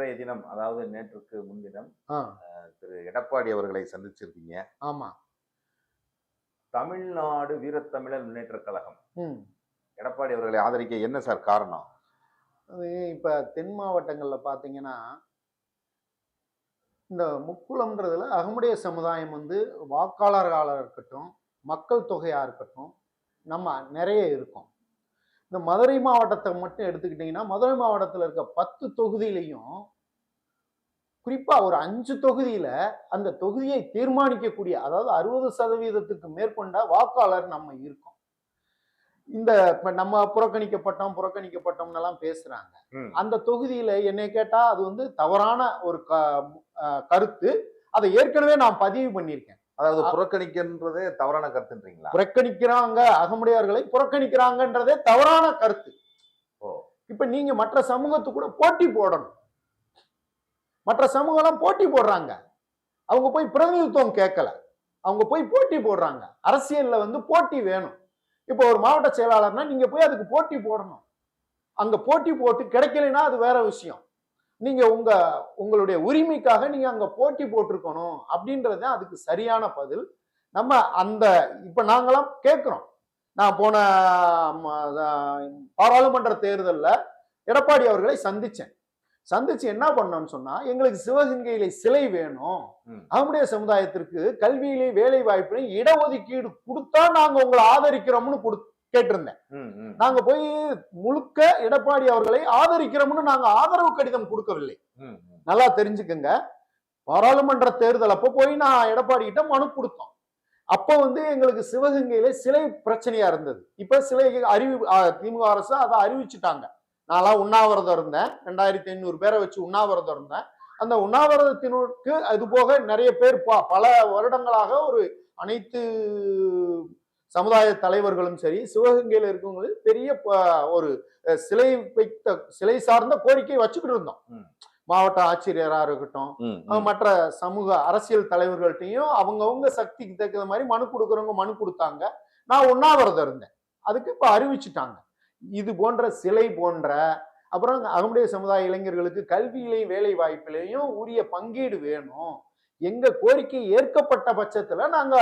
நேற்றைய தினம் அதாவது நேற்றுக்கு முன்தினம் திரு எடப்பாடி அவர்களை சந்திச்சிருக்கீங்க. ஆமா. தமிழ்நாடு வீரத்தமிழர் முன்னேற்ற கழகம். ம். எடப்பாடி அவர்களை ஆதரிக்க என்ன சார் காரணம்? இப்ப தென் மாவட்டங்கள்ல பாத்தீங்கன்னா இந்த முக்குளம்ன்றதுல அகமுடைய சமுதாயம் வந்து வாக்காளர்களாக இருக்கட்டும் மக்கள் தொகையா இருக்கட்டும் நம்ம நிறைய இருக்கோம். இந்த மதுரை மாவட்டத்தை மட்டும் எடுத்துக்கிட்டிங்கன்னா மதுரை மாவட்டத்தில் இருக்க பத்து தொகுதியிலையும் குறிப்பா ஒரு அஞ்சு தொகுதியில அந்த தொகுதியை தீர்மானிக்கக்கூடிய அதாவது அறுபது சதவீதத்துக்கு மேற்கொண்ட வாக்காளர் நம்ம இருக்கோம். இந்த இப்ப நம்ம புறக்கணிக்கப்பட்டோம் புறக்கணிக்கப்பட்டோம்னு எல்லாம் பேசுறாங்க. ம். அந்த தொகுதியில என்னை கேட்டா அது வந்து தவறான ஒரு க கருத்து. அதை ஏற்கனவே நான் பதிவு பண்ணியிருக்கேன். அதாவது புறக்கணிக்கின்றதே தவறான கருத்துன்றீங்களா? புறக்கணிக்கிறாங்க அகமுடையார்களை புறக்கணிக்கிறாங்கன்றதே தவறான கருத்து. ஓ. இப்ப நீங்க மற்ற சமூகத்து கூட போட்டி போடணும். மற்ற சமூகம் போட்டி போடுறாங்க. அவங்க போய் பிரதிநிதித்துவம் கேட்கல. அவங்க போய் போட்டி போடுறாங்க. அரசியல்ல வந்து போட்டி வேணும். இப்போ ஒரு மாவட்ட செயலாளர்னா நீங்க போய் அதுக்கு போட்டி போடணும். அங்க போட்டி போட்டு கிடைக்கலைன்னா அது வேற விஷயம். நீங்க உங்க உங்களுடைய உரிமைக்காக நீங்க அங்க போட்டி போட்டிருக்கணும் அப்படின்றது அதுக்கு சரியான பதில். நம்ம அந்த இப்ப நாங்களாம் கேட்கிறோம். நான் போன பாராளுமன்ற தேர்தல்ல எடப்பாடி அவர்களை சந்திச்சேன். சந்திச்சு என்ன பண்ணோம்னு சொன்னா எங்களுக்கு சிவகங்கையில சிலை வேணும். அவங்களுடைய சமுதாயத்திற்கு கல்வியிலே வேலை வாய்ப்பிலையும் இடஒதுக்கீடு கொடுத்தா நாங்க உங்களை ஆதரிக்கிறோம்னு கொடு கேட்டிருந்தேன். நாங்க போய் முழுக்க எடப்பாடி அவர்களை ஆதரிக்கிறோம்னு நாங்க ஆதரவு கடிதம் கொடுக்கவில்லை. நல்லா தெரிஞ்சுக்கங்க. பாராளுமன்ற தேர்தல் அப்போ போய் நான் எடப்பாடி கிட்ட மனு கொடுத்தோம். அப்போ வந்து எங்களுக்கு சிவகங்கையில சிலை பிரச்சனையா இருந்தது. இப்ப சிலை அறிவி திமுக அரசு அதை அறிவிச்சுட்டாங்க. நான்லாம் உண்ணாவிரதம் இருந்தேன். ரெண்டாயிரத்தி ஐநூறு பேரை வச்சு உண்ணாவிரதம் இருந்தேன். அந்த உண்ணாவிரதத்தினருக்கு அது போக நிறைய பேர் ப- பல வருடங்களாக ஒரு அனைத்து சமுதாய தலைவர்களும் சரி சிவகங்கையில இருக்கவங்களும் பெரிய ஒரு சிலை வைத்த சிலை சார்ந்த கோரிக்கை வச்சுக்கிட்டு இருந்தோம். மாவட்ட ஆட்சியரா இருக்கட்டும். மற்ற சமூக அரசியல் தலைவர்கள்ட்டையும் அவங்கவங்க சக்திக்கு தகுந்த மாதிரி மனு கொடுக்குறவங்க மனு கொடுத்தாங்க. நான் உண்ணாவிரதம் இருந்தேன். அதுக்கு இப்ப அறிவிச்சுட்டாங்க. இது போன்ற சிலை போன்ற அப்புறம் அகமுடைய சமுதாய இளைஞர்களுக்கு கல்வியிலையும் வேலை வாய்ப்பிலையும் உரிய பங்கீடு வேணும். எங்க கோரிக்கை ஏற்கப்பட்ட பட்சத்துல நாங்க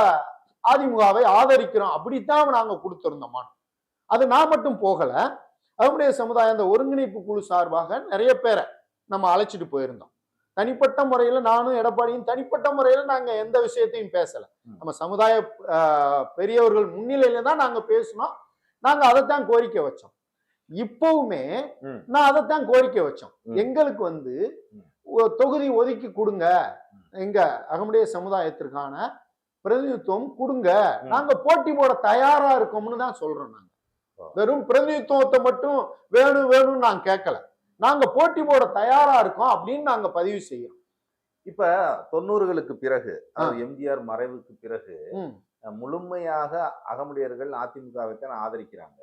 அதிமுகவை ஆதரிக்கிறோம். அப்படித்தான் நாங்க கொடுத்திருந்தோம்? அது நான் மட்டும் போகல. அகமுடைய சமுதாய அந்த ஒருங்கிணைப்பு குழு சார்பாக நிறைய பேரை நம்ம அழைச்சிட்டு போயிருந்தோம். தனிப்பட்ட முறையில நானும் எடப்பாடியும் தனிப்பட்ட முறையில நாங்க எந்த விஷயத்தையும் பேசல. நம்ம சமுதாய பெரியவர்கள் முன்னிலையில தான் நாங்க பேசினோம். நாங்க அதைத்தான் கோரிக்கை வச்சோம். இப்பவுமே. நான் அதைத்தான் கோரிக்கை வச்சோம். எங்களுக்கு வந்து தொகுதி ஒதுக்கி கொடுங்க. எங்க அகமுடைய சமுதாயத்திற்கான பிரதிநிதித்துவம் கொடுங்க. நாங்க போட்டி போட தயாரா இருக்கோம்னு தான் சொல்றோம் நாங்க. வெறும் பிரதிநிதித்துவத்தை மட்டும் வேணும் வேணும்னு நாங்க கேட்கல. நாங்க போட்டி போட தயாரா இருக்கோம் அப்படின்னு நாங்க பதிவு செய்யறோம். இப்ப தொண்ணூறுகளுக்கு பிறகு எம்ஜிஆர் மறைவுக்கு பிறகு முழுமையாக அகமுடையர்கள் அதிமுகவை தான் ஆதரிக்கிறாங்க.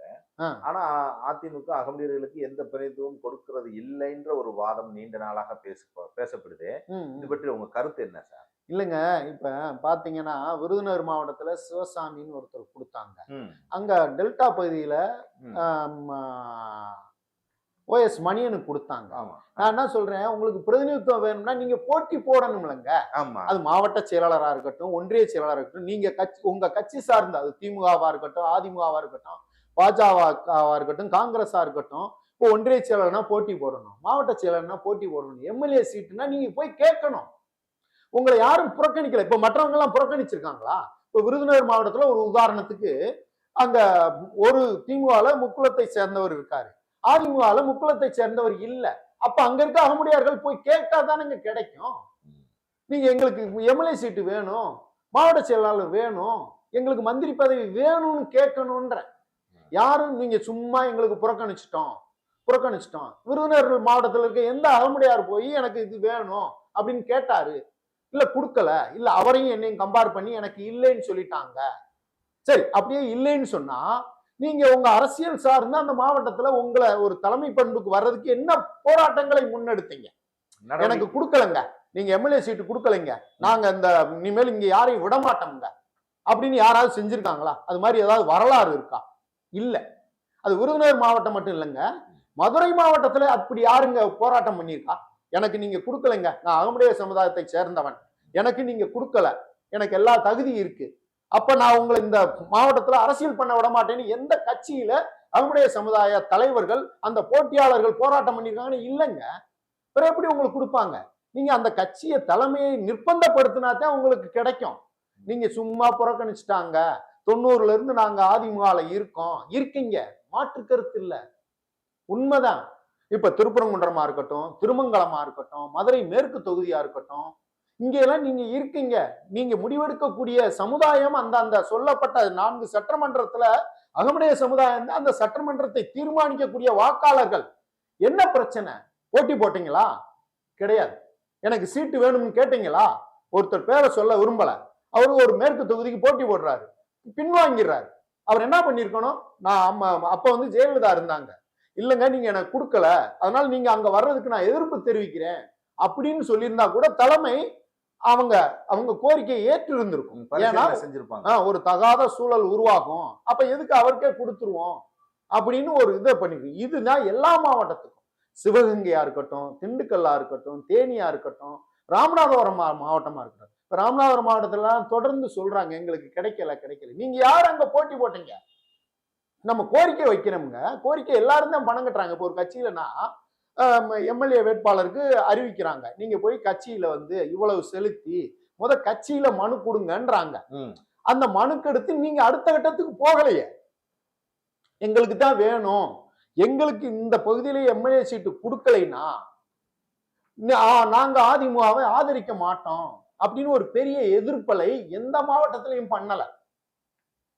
ஆனா அதிமுக அகமுடையர்களுக்கு எந்த பிரதித்துவம் கொடுக்கிறது இல்லைன்ற ஒரு வாதம் நீண்ட நாளாக பேச பேசப்படுது. இது. பற்றி உங்க கருத்து என்ன சார்? இல்லைங்க. இப்ப பாத்தீங்கன்னா விருதுநகர் மாவட்டத்துல சிவசாமின்னு ஒருத்தர் கொடுத்தாங்க. அங்க டெல்டா பகுதியில. ஓஎஸ் மணியனுக்கு கொடுத்தாங்க. நான் என்ன சொல்றேன்? உங்களுக்கு பிரதிநிதித்துவம் வேணும்னா நீங்க போட்டி போடணும்லங்க. ஆமா. அது மாவட்ட செயலாளரா இருக்கட்டும் ஒன்றிய செயலாளரா இருக்கட்டும் நீங்க கட்சி உங்க கட்சி சார்ந்த அது திமுகவா இருக்கட்டும் அதிமுகவா இருக்கட்டும் பாஜகவா இருக்கட்டும் காங்கிரஸா இருக்கட்டும் இப்போ ஒன்றிய செயலாளர்னா போட்டி போடணும். மாவட்ட செயலாளர்னா போட்டி போடணும். எம்எல்ஏ சீட்டுனா நீங்க போய் கேட்கணும். உங்களை யாரும் புறக்கணிக்கல. இப்ப மற்றவங்க எல்லாம் புறக்கணிச்சிருக்காங்களா? இப்போ விருதுநகர் மாவட்டத்துல ஒரு உதாரணத்துக்கு அங்க ஒரு திமுகல முக்குளத்தை சேர்ந்தவர் இருக்காரு. அதிமுகல முக்குளத்தை சேர்ந்தவர் இல்ல. அப்ப அங்க இருக்க அகமுடியார்கள் போய் கேட்டா தானங்க கிடைக்கும். நீங்க எங்களுக்கு எம்எல்ஏ சீட்டு வேணும் மாவட்ட செயலாளர் வேணும் எங்களுக்கு மந்திரி பதவி வேணும்னு கேட்கணுன்ற. யாரும் நீங்க சும்மா எங்களுக்கு புறக்கணிச்சிட்டோம் புறக்கணிச்சிட்டோம். விருதுநகர் மாவட்டத்தில் இருக்க எந்த அகமுடையார் போய் எனக்கு இது வேணும் அப்படின்னு கேட்டாரு. இல்ல கொடுக்கல இல்ல அவரையும் என்னையும் கம்பேர் பண்ணி எனக்கு இல்லைன்னு சொல்லிட்டாங்க. சரி அப்படியே இல்லைன்னு சொன்னா நீங்க உங்க அரசியல் சார்ந்த அந்த மாவட்டத்துல உங்களை ஒரு தலைமை பண்புக்கு வர்றதுக்கு என்ன போராட்டங்களை முன்னெடுத்தீங்க? எனக்கு கொடுக்கலங்க. நீங்க எம்எல்ஏ சீட்டு கொடுக்கலைங்க. நாங்க இந்த இனிமேல் இங்க யாரையும் விட மாட்டோம்ங்க. அப்படின்னு யாராவது செஞ்சிருக்காங்களா? அது மாதிரி ஏதாவது வரலாறு இருக்கா? இல்ல. அது விருதுநகர் மாவட்டம் மட்டும் இல்லைங்க. மதுரை மாவட்டத்துல அப்படி யாருங்க போராட்டம் பண்ணியிருக்கா? எனக்கு நீங்க கொடுக்கலைங்க. நான் அகமுடைய சமுதாயத்தை சேர்ந்தவன். எனக்கு நீங்க கொடுக்கல. எனக்கு எல்லா தகுதி இருக்கு. அப்ப நான் உங்களை இந்த மாவட்டத்துல அரசியல் பண்ண விட மாட்டேன்னு எந்த கட்சியில அவங்களுடைய சமுதாய தலைவர்கள் அந்த போட்டியாளர்கள் போராட்டம் பண்ணியிருக்காங்கன்னு இல்லைங்க. பிற எப்படி உங்களுக்கு கொடுப்பாங்க? நீங்க அந்த கட்சியை தலைமையை நிர்பந்தப்படுத்தினா தான் உங்களுக்கு கிடைக்கும். நீங்க சும்மா புறக்கணிச்சிட்டாங்க. தொண்ணூறுல இருந்து நாங்க ஆதிமுகால இருக்கோம். இருக்கீங்க. மாற்று கருத்து இல்ல. உண்மைதான். இப்ப திருப்பரங்குன்றமா இருக்கட்டும் திருமங்கலமா இருக்கட்டும் மதுரை மேற்கு தொகுதியா இருக்கட்டும் இங்கெல்லாம் நீங்க இருக்கீங்க. நீங்க முடிவெடுக்கக்கூடிய சமுதாயம் அந்த அந்த சொல்லப்பட்ட நான்கு சட்டமன்றத்துல அகமுடைய சமுதாயம் தான் அந்த சட்டமன்றத்தை தீர்மானிக்கக்கூடிய வாக்காளர்கள். என்ன பிரச்சனை? போட்டி போட்டீங்களா? கிடையாது. எனக்கு சீட்டு வேணும்னு கேட்டீங்களா? ஒருத்தர் பேரை சொல்ல விரும்பல. அவரு ஒரு மேற்கு தொகுதிக்கு போட்டி போடுறாரு. பின்வாங்கிறாரு அவர் என்ன பண்ணிருக்கணும்? நான் அம்மா அப்ப வந்து ஜெயலலிதா இருந்தாங்க. இல்லைங்க நீங்க எனக்கு கொடுக்கல. அதனால நீங்க அங்க வர்றதுக்கு நான் எதிர்ப்பு தெரிவிக்கிறேன். அப்படின்னு சொல்லியிருந்தா கூட தலைமை அவங்க அவங்க கோரிக்கையை ஏற்று இருந்திருக்கும் ஏன்னா செஞ்சிருப்பாங்க. ஒரு தகாத சூழல் உருவாகும். அப்ப எதுக்கு அவருக்கே கொடுத்துருவோம்? அப்படின்னு ஒரு இதை பண்ணிருக்கு. இதுதான் எல்லா மாவட்டத்துக்கும். சிவகங்கையா இருக்கட்டும் திண்டுக்கல்லா இருக்கட்டும் தேனியா இருக்கட்டும் ராமநாதபுரம் மா- மாவட்டமா இருக்கட்டும். இப்ப ராமநாதபுரம் மாவட்டத்திலாம் தொடர்ந்து சொல்றாங்க எங்களுக்கு கிடைக்கல கிடைக்கல. நீங்க யார் அங்க போட்டி போட்டீங்க? நம்ம கோரிக்கை வைக்கிறோம்ங்க கோரிக்கை எல்லாரும் தான் பணம் கட்டுறாங்க. இப்போ ஒரு கட்சியிலனா எம்எல்ஏ வேட்பாளருக்கு அறிவிக்கிறாங்க. நீங்க போய் கட்சியில வந்து இவ்வளவு செலுத்தி முத கட்சியில மனு கொடுங்கன்றாங்க. அந்த மனுக்கெடுத்து நீங்க அடுத்த கட்டத்துக்கு போகலையே. எங்களுக்கு தான் வேணும். எங்களுக்கு இந்த பகுதியில எம்எல்ஏ சீட்டு கொடுக்கலைன்னா நாங்க அதிமுகவை ஆதரிக்க மாட்டோம் அப்படின்னு ஒரு பெரிய எதிர்ப்பலை எந்த மாவட்டத்திலையும் பண்ணல.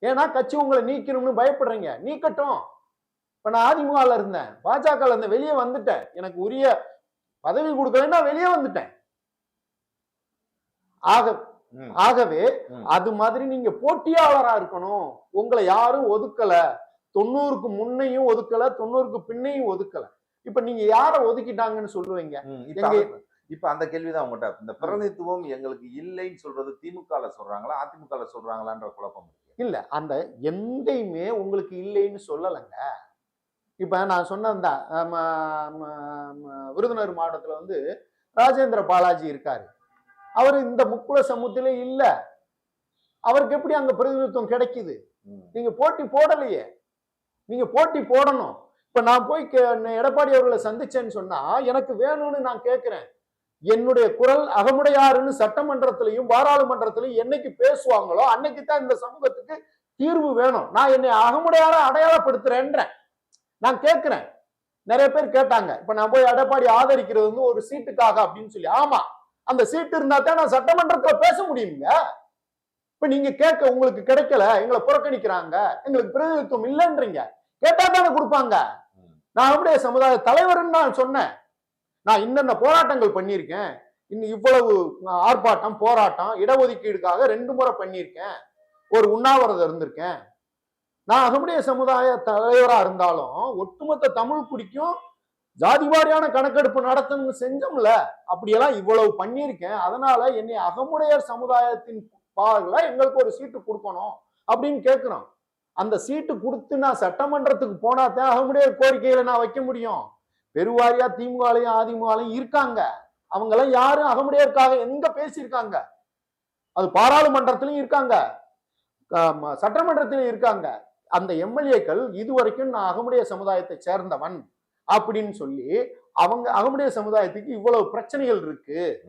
ஏன்னா கட்சி உங்களை நீக்கணும்னு பயப்படுறீங்க. நீக்கட்டும். இப்ப நான் அதிமுகல இருந்தேன். பாஜக இருந்தேன் வெளியே வந்துட்டேன். எனக்கு உரிய பதவி கொடுக்கலன்னா வெளியே வந்துட்டேன். ஆக. ஆகவே. அது மாதிரி நீங்க போட்டியாளரா இருக்கணும். உங்களை யாரும் ஒதுக்கல. தொண்ணூறுக்கு முன்னையும் ஒதுக்கல. தொண்ணூறுக்கு பின்னையும் ஒதுக்கல. இப்ப நீங்க யார ஒதுக்கிட்டாங்கன்னு சொல்லுவீங்க? இப்ப அந்த கேள்விதான் உங்ககிட்ட இந்த பிரதிநிதித்துவம் எங்களுக்கு இல்லைன்னு சொல்றது திமுக சொல்றாங்களா அதிமுக சொல்றாங்களான்ற குழப்பம் இல்ல அந்த எந்தையுமே உங்களுக்கு இல்லைன்னு சொல்லலைங்க. இப்ப நான் சொன்ன அந்த ஆம், ஆம், ஆம், விருதுநகர் மாவட்டத்துல வந்து ராஜேந்திர பாலாஜி இருக்காரு. அவர் இந்த முக்குல சமூகத்திலே இல்ல. அவருக்கு எப்படி அங்க பிரதிநிதித்துவம் கிடைக்குது? ம். நீங்க போட்டி போடலையே. நீங்க போட்டி போடணும். இப்ப நான் போய் எடப்பாடி அவர்களை சந்திச்சேன்னு சொன்னா எனக்கு வேணும்னு நான் கேட்கிறேன் என்னுடைய குரல் அகமுடையாருன்னு சட்டமன்றத்திலையும் பாராளுமன்றத்திலையும் என்னைக்கு பேசுவாங்களோ அன்னைக்கு தான் இந்த சமூகத்துக்கு தீர்வு வேணும். நான் என்னை அகமுடையார அடையாளப்படுத்துறேன்றேன். நான் கேட்கிறேன். நிறைய பேர் கேட்டாங்க. இப்ப நான் போய் எடப்பாடி ஆதரிக்கிறது வந்து ஒரு சீட்டுக்காக அப்படின்னு சொல்லி. ஆமா அந்த சீட்டு இருந்தா தான் நான் சட்டமன்றத்துல பேச முடியுங்க. இப்ப நீங்க கேட்க உங்களுக்கு கிடைக்கல எங்களை புறக்கணிக்கிறாங்க எங்களுக்கு பிரதிநிதித்துவம் இல்லைன்றீங்க. கேட்டா தானே கொடுப்பாங்க. நான் அப்படியே சமுதாய தலைவர்னு நான் சொன்னேன். நான் இன்னென்ன போராட்டங்கள் பண்ணியிருக்கேன். இன்னும் இவ்வளவு ஆர்ப்பாட்டம் போராட்டம் இடஒதுக்கீடுக்காக ரெண்டு முறை பண்ணியிருக்கேன். ஒரு உண்ணாவிரதம் இருந்திருக்கேன். நான் அகமுடைய சமுதாய தலைவராக இருந்தாலும் ஒட்டுமொத்த தமிழ் குடிக்கும் ஜாதி வாரியான கணக்கெடுப்பு நடத்தணும்னு செஞ்சோம்ல அப்படியெல்லாம் இவ்வளவு பண்ணியிருக்கேன். அதனால என்னை அகமுடையர் சமுதாயத்தின் பாடல எங்களுக்கு ஒரு சீட்டு கொடுக்கணும் அப்படின்னு கேட்கிறோம். அந்த சீட்டு கொடுத்து நான் சட்டமன்றத்துக்கு போனா தான் அகமுடையர் கோரிக்கையில நான் வைக்க முடியும். பெருவாரியா திமுகலையும் அதிமுகலையும் இருக்காங்க. அவங்க எல்லாம் யாரும் அகமுடையருக்காக எங்க பேசியிருக்காங்க? அது பாராளுமன்றத்திலும் இருக்காங்க. சட்டமன்றத்திலும் இருக்காங்க. அந்த எம்எல்ஏக்கள் இதுவரைக்கும் நான் அகமுடைய சமுதாயத்தை சேர்ந்தவன் அப்படின்னு சொல்லி அவங்க அகமுடைய சமுதாயத்துக்கு இவ்வளவு பிரச்சனைகள் இருக்கு.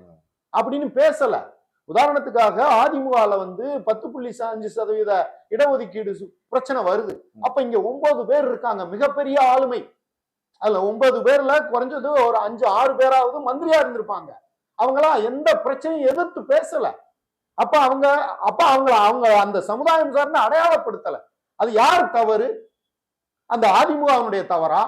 அப்படின்னு பேசல. உதாரணத்துக்காக அதிமுகல வந்து பத்து புள்ளி அஞ்சு சதவீத இடஒதுக்கீடு பிரச்சனை வருது. அப்ப இங்க ஒன்பது பேர் இருக்காங்க மிகப்பெரிய ஆளுமை. அதுல ஒன்பது பேர்ல குறைஞ்சது ஒரு அஞ்சு ஆறு பேராவது மந்திரியா இருந்திருப்பாங்க. அவங்களாம் எந்த பிரச்சனையும் எதிர்த்து பேசல. அப்ப அவங்க அப்ப அவங்க அவங்க அந்த சமுதாயம் சார்ந்து அடையாளப்படுத்தல. அது யார் தவறு? அந்த அதிமுகவினுடைய தவறா?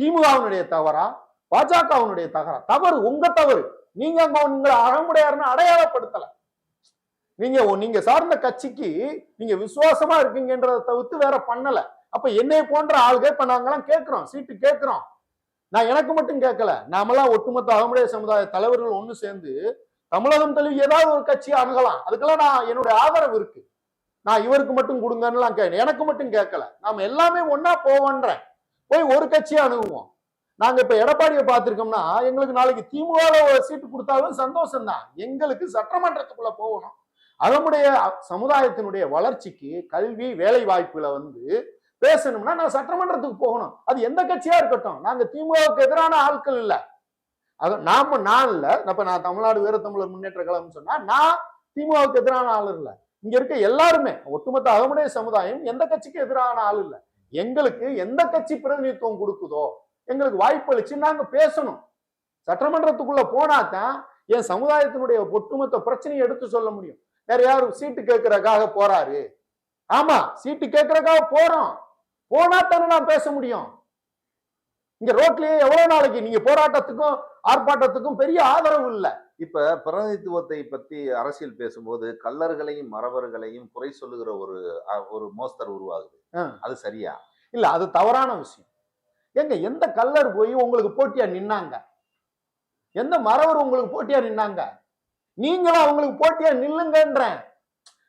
திமுகவினுடைய தவறா? பாஜகவினுடைய தவறா தவறு உங்க தவறு. நீங்க அங்க உங்களை அகமுடையாருன்னு அடையாளப்படுத்தல. நீங்க நீங்க சார்ந்த கட்சிக்கு நீங்க விசுவாசமா இருக்கீங்கன்றதை தவிர்த்து வேற பண்ணல. அப்ப என்னை போன்ற ஆளுகை இப்ப நாங்கெல்லாம் கேட்கிறோம் சீட்டு கேட்கிறோம். நான் எனக்கு மட்டும் கேட்கல. நாமெல்லாம் ஒட்டுமொத்த அகமுடைய சமுதாய தலைவர்கள் ஒன்னு சேர்ந்து தமிழகம் தழுவி ஏதாவது ஒரு கட்சி அணுகலாம். அதுக்கெல்லாம் நான் என்னுடைய ஆதரவு இருக்கு. நான் இவருக்கு மட்டும் கொடுங்கன்னுலாம் கேட்க எனக்கு மட்டும் கேட்கல நாம எல்லாமே ஒன்றா போவோன்றேன் போய் ஒரு கட்சியை அணுகுவோம். நாங்க இப்ப எடப்பாடியை பார்த்திருக்கோம்னா எங்களுக்கு நாளைக்கு திமுக சீட்டு கொடுத்தாலும் சந்தோஷம் தான் எங்களுக்கு சட்டமன்றத்துக்குள்ள போகணும். அதனுடைய சமுதாயத்தினுடைய வளர்ச்சிக்கு கல்வி வேலை வாய்ப்புல வந்து பேசணும்னா நான் சட்டமன்றத்துக்கு போகணும். அது எந்த கட்சியா இருக்கட்டும். நாங்க திமுகவுக்கு எதிரான ஆட்கள் இல்லை. அது நாம நான் இல்லை. இப்ப நான் தமிழ்நாடு வீரத்தமிழர் தமிழர் முன்னேற்ற கழகம் சொன்னா நான் திமுகவுக்கு எதிரான ஆள் இல்லை. இங்க இருக்க எல்லாருமே ஒட்டுமொத்த அகமுடைய சமுதாயம் எந்த கட்சிக்கு எதிரான ஆள் இல்ல. எங்களுக்கு எந்த கட்சி பிரதிநிதித்துவம் கொடுக்குதோ எங்களுக்கு வாய்ப்பு அளிச்சு நாங்க பேசணும். சட்டமன்றத்துக்குள்ள போனாதான் என் சமுதாயத்தினுடைய ஒட்டுமொத்த பிரச்சனையை எடுத்து சொல்ல முடியும். வேற யாரும் சீட்டு கேட்கறதுக்காக போறாரு? ஆமா சீட்டு கேட்கறதுக்காக போறோம். போனா தானே நான் பேச முடியும். இங்க ரோட்லயே எவ்வளவு நாளைக்கு நீங்க போராட்டத்துக்கும் ஆர்ப்பாட்டத்துக்கும் பெரிய ஆதரவு இல்ல. இப்ப பிரதிநிதித்துவத்தை பத்தி அரசியல் பேசும்போது கல்லர்களையும் மறவர்களையும் குறை சொல்லுகிற ஒரு ஒரு மோஸ்தர் உருவாகுது. அது சரியா? இல்ல அது தவறான விஷயம். எங்க எந்த கல்லர் போய் உங்களுக்கு போட்டியா நின்னாங்க? எந்த மறவர் உங்களுக்கு போட்டியா நின்னாங்க? நீங்களும் அவங்களுக்கு போட்டியா நில்லுங்கன்றேன்.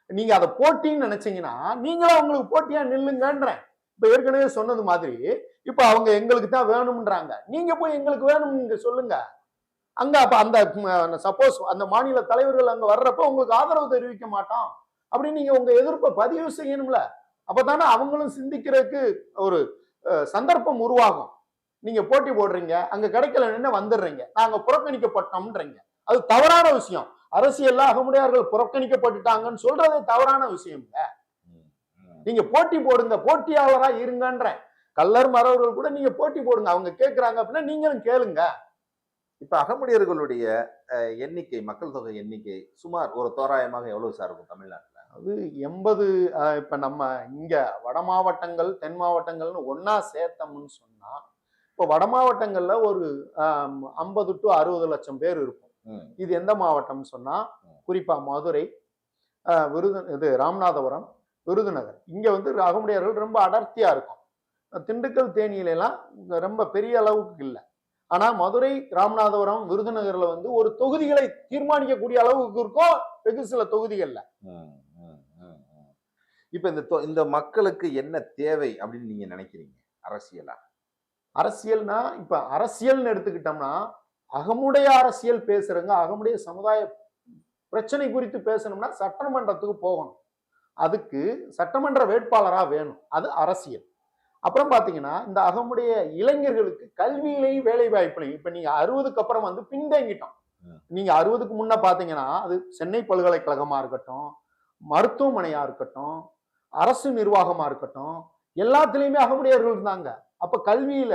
நீங்க அதை போட்டின்னு நினைச்சீங்கன்னா நீங்களும் அவங்களுக்கு போட்டியா நில்லுங்கன்றேன். இப்ப ஏற்கனவே சொன்னது மாதிரி இப்ப அவங்க எங்களுக்கு தான் வேணும்ன்றாங்க. நீங்க போய் எங்களுக்கு வேணும் நீங்க சொல்லுங்க. அங்க அப்ப அந்த சப்போஸ் அந்த மாநில தலைவர்கள் அங்க வர்றப்ப உங்களுக்கு ஆதரவு தெரிவிக்க மாட்டோம் அப்படின்னு நீங்க உங்க எதிர்ப்பை பதிவு செய்யணும்ல. அப்பதானே அவங்களும் சிந்திக்கிறதுக்கு ஒரு சந்தர்ப்பம் உருவாகும். நீங்க போட்டி போடுறீங்க அங்க கிடைக்கலன்னு வந்துடுறீங்க. நாங்க புறக்கணிக்கப்பட்டோம்ன்றீங்க. அது தவறான விஷயம். அரசியல்ல அகமுடையார்கள் புறக்கணிக்கப்பட்டுட்டாங்கன்னு சொல்றதே தவறான விஷயம் ம். நீங்க போட்டி போடுங்க போட்டியாளரா இருங்கன்றேன். கல்லர் மறவர்கள் கூட நீங்க போட்டி போடுங்க. அவங்க கேக்குறாங்க அப்படின்னா நீங்களும் கேளுங்க. இப்ப அகமுடையர்களுடைய எண்ணிக்கை மக்கள் தொகை எண்ணிக்கை சுமார் ஒரு தோராயமாக எவ்வளவு சார் இருக்கும் தமிழ்நாட்டுல? அது எண்பது இப்ப நம்ம இங்க வட மாவட்டங்கள் தென் மாவட்டங்கள்னு ஒண்ணா சேர்த்தோம்னு சொன்னா இப்போ வட மாவட்டங்கள்ல ஒரு ஐம்பது டு அறுபது லட்சம் பேர் இருக்கும் இது எந்த மாவட்டம்னு சொன்னா குறிப்பா மதுரை விருது இது ராமநாதபுரம் விருதுநகர். இங்க வந்து அகமுடையார்கள் ரொம்ப அடர்த்தியா இருக்கும். திண்டுக்கல் தேனியில எல்லாம் இங்க ரொம்ப பெரிய அளவுக்கு இல்லை. ஆனா மதுரை ராமநாதபுரம் விருதுநகர்ல வந்து ஒரு தொகுதிகளை தீர்மானிக்கக்கூடிய அளவுக்கு இருக்கும் வெகு சில தொகுதிகள்ல. இப்ப இந்த தொ- இந்த மக்களுக்கு என்ன தேவை அப்படின்னு நீங்க நினைக்கிறீங்க அரசியலா? அரசியல்னா இப்ப அரசியல்னு எடுத்துக்கிட்டோம்னா அகமுடைய அரசியல் பேசுறவங்க அகமுடைய சமுதாய பிரச்சனை குறித்து பேசணும்னா சட்டமன்றத்துக்கு போகணும். அதுக்கு சட்டமன்ற வேட்பாளரா வேணும். அது அரசியல். அப்புறம் பாத்தீங்கன்னா இந்த அகமுடைய இளைஞர்களுக்கு கல்வியிலையும் வேலை வாய்ப்புலையும் இப்ப நீங்க அறுபதுக்கு அப்புறம் வந்து பின்தங்கிட்டோம். நீங்க அறுபதுக்கு முன்ன பாத்தீங்கன்னா அது சென்னை பல்கலைக்கழகமா இருக்கட்டும் மருத்துவமனையா இருக்கட்டும் அரசு நிர்வாகமா இருக்கட்டும் எல்லாத்துலயுமே அகமுடையர்கள் இருந்தாங்க. அப்ப கல்வியில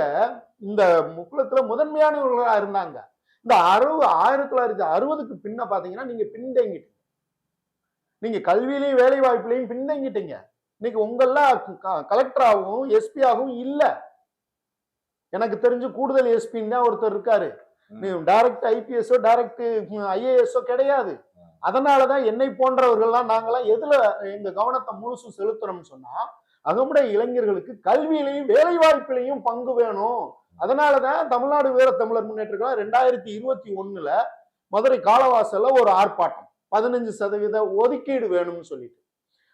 இந்த முக்குளத்துல முதன்மையானவர்களா இருந்தாங்க. இந்த அறுபது ஆயிரத்தி தொள்ளாயிரத்தி அறுபதுக்கு பின்ன பாத்தீங்கன்னா நீங்க பின்தங்கிட்டீங்க. நீங்க கல்வியிலையும் வேலை வாய்ப்புலையும் பின்தங்கிட்டீங்க. இன்னைக்கு உங்கெல்லாம் கலெக்டராகவும் எஸ்பி ஆகவும் இல்ல. எனக்கு தெரிஞ்சு கூடுதல் எஸ்பின்னு தான் ஒருத்தர் இருக்காரு. டைரக்ட் ஐபிஎஸ்ஓ டைரக்ட் ஐஏஎஸ்ஓ கிடையாது. அதனாலதான் என்னை போன்றவர்கள்லாம் நாங்கெல்லாம் எதுல எங்க கவனத்தை முழுசும் செலுத்துறோம்னு சொன்னா அகமுடைய இளைஞர்களுக்கு கல்வியிலையும் வேலை வாய்ப்பிலையும் பங்கு வேணும். அதனாலதான் தமிழ்நாடு வீர தமிழர் முன்னேற்ற ரெண்டாயிரத்தி இருபத்தி ஒண்ணுல மதுரை காலவாசல்ல ஒரு ஆர்ப்பாட்டம். பதினஞ்சு சதவீத ஒதுக்கீடு வேணும்னு சொல்லிட்டு.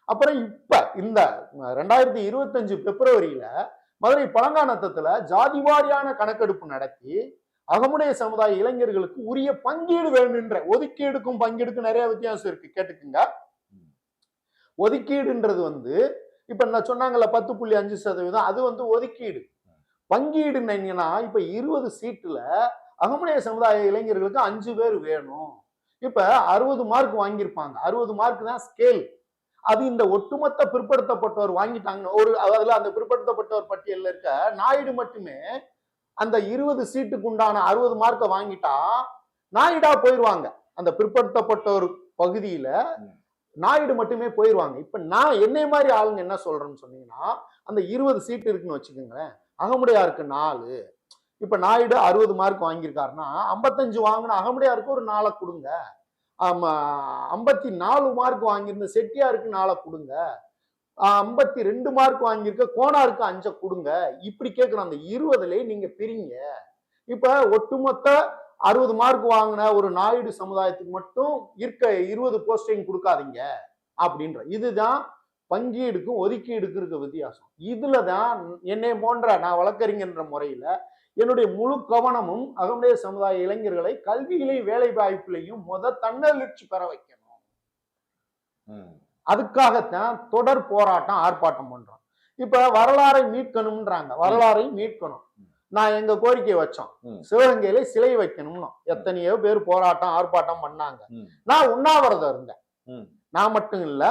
அப்புறம் இப்ப இந்த ரெண்டாயிரத்தி இருபத்தஞ்சு பிப்ரவரியில மதுரை பழங்காநத்தத்துல ஜாதி வாரியான கணக்கெடுப்பு நடத்தி அகமுடைய சமுதாய இளைஞர்களுக்கு உரிய பங்கீடு வேணுன்ற ஒதுக்கீடுக்கும் பங்கீடுக்கும் நிறைய வித்தியாசம் இருக்கு. கேட்டுக்குங்க. ஒதுக்கீடுன்றது வந்து இப்ப நான் சொன்னாங்கல்ல பத்து புள்ளி அஞ்சு சதவீதம் அது வந்து ஒதுக்கீடு. பங்கீடு என்னன்னா இப்ப இருபது சீட்டுல அகமுடைய சமுதாய இளைஞர்களுக்கு அஞ்சு பேர் வேணும். இப்ப அறுபது மார்க் வாங்கியிருப்பாங்க. அறுபது மார்க் தான் ஸ்கேல் அது இந்த ஒட்டுமொத்த பிற்படுத்தப்பட்டவர் வாங்கிட்டாங்க. ஒரு அதுல அந்த பிற்படுத்தப்பட்டவர் பட்டியல்ல இருக்க நாயுடு மட்டுமே அந்த இருபது சீட்டுக்கு உண்டான அறுபது மார்க்கை வாங்கிட்டா நாயுடா போயிருவாங்க. அந்த பிற்படுத்தப்பட்டோர் பகுதியில நாயுடு மட்டுமே போயிருவாங்க. இப்ப நான் என்னை மாதிரி ஆளுங்க என்ன சொல்றேன்னு சொன்னீங்கன்னா அந்த இருபது சீட்டு இருக்குன்னு வச்சுக்கோங்களேன். அகமுடையாருக்கு நாலு. இப்ப நாயுடு அறுபது மார்க் வாங்கியிருக்காருன்னா ஐம்பத்தஞ்சு வாங்கின அகமுடையாருக்கு ஒரு நாளை கொடுங்க. ஐம்பத்தி நாலு மார்க் வாங்கியிருந்த செட்டியாருக்கு நாளை கொடுங்க. ஐம்பத்தி ரெண்டு மார்க் வாங்கியிருக்க கோனாருக்கு அஞ்ச கொடுங்க. இப்படி கேட்குற அந்த இருபதுலேயே நீங்க பிரிங்க. இப்ப ஒட்டுமொத்த அறுபது மார்க் வாங்கின ஒரு நாயுடு சமுதாயத்துக்கு மட்டும் இருக்க இருபது போஸ்டிங் கொடுக்காதீங்க அப்படின்ற. இதுதான் பங்கீடுக்கும் ஒதுக்கீடுக்கும் இருக்க வித்தியாசம். இதில் தான் என்னை போன்ற நான் வழக்கறிஞன்ற முறையில என்னுடைய முழு கவனமும் அகமுடைய சமுதாய இளைஞர்களை கல்வியிலையும் வேலை வாய்ப்புலையும் முத தன்னெழுச்சி பெற வைக்கணும். அதுக்காகத்தான் தொடர் போராட்டம் ஆர்ப்பாட்டம் பண்றோம். இப்ப வரலாறை மீட்கணும்ன்றாங்க. வரலாறை மீட்கணும். நான் எங்க கோரிக்கை வச்சோம். சிவகங்கையில சிலை வைக்கணும்னு. எத்தனையோ பேர் போராட்டம் ஆர்ப்பாட்டம் பண்ணாங்க. நான் உண்ணாவிரதம் இருந்தேன். நான் மட்டும் இல்ல